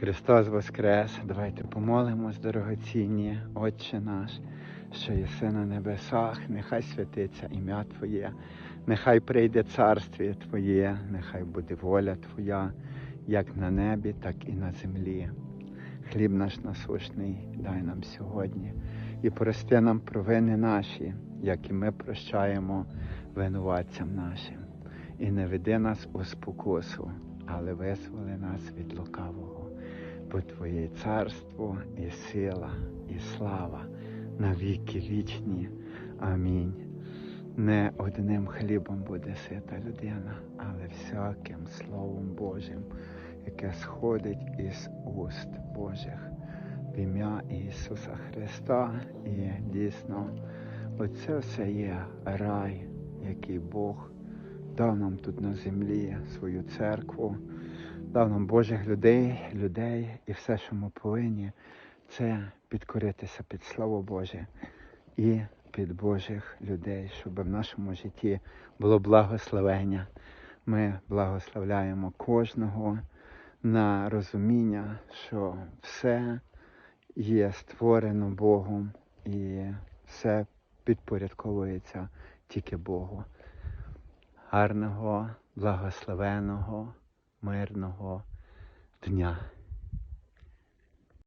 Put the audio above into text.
Христос Воскрес! Давайте помолимось, дорогоцінні, Отче наш, що єси на небесах, нехай святиться ім'я Твоє, нехай прийде царствіє Твоє, нехай буде воля Твоя, як на небі, так і на землі. Хліб наш насущний дай нам сьогодні і прости нам провини наші, як і ми прощаємо винуватцям нашим. І не веди нас у спокусу, але визволи нас від лукавого, бо Твоє царство і сила, і слава на віки вічні. Амінь. Не одним хлібом буде сита людина, але всяким Словом Божим, яке сходить із уст Божих в ім'я Ісуса Христа. І дійсно, оце все є рай, який Бог дав нам тут на землі свою церкву, дав нам Божих людей, людей, і все, що ми повинні, це підкоритися під Слово Боже і під Божих людей, щоб в нашому житті було благословення. Ми благословляємо кожного на розуміння, що все є створено Богом і все підпорядковується тільки Богу. Гарного, благословеного, мирного дня.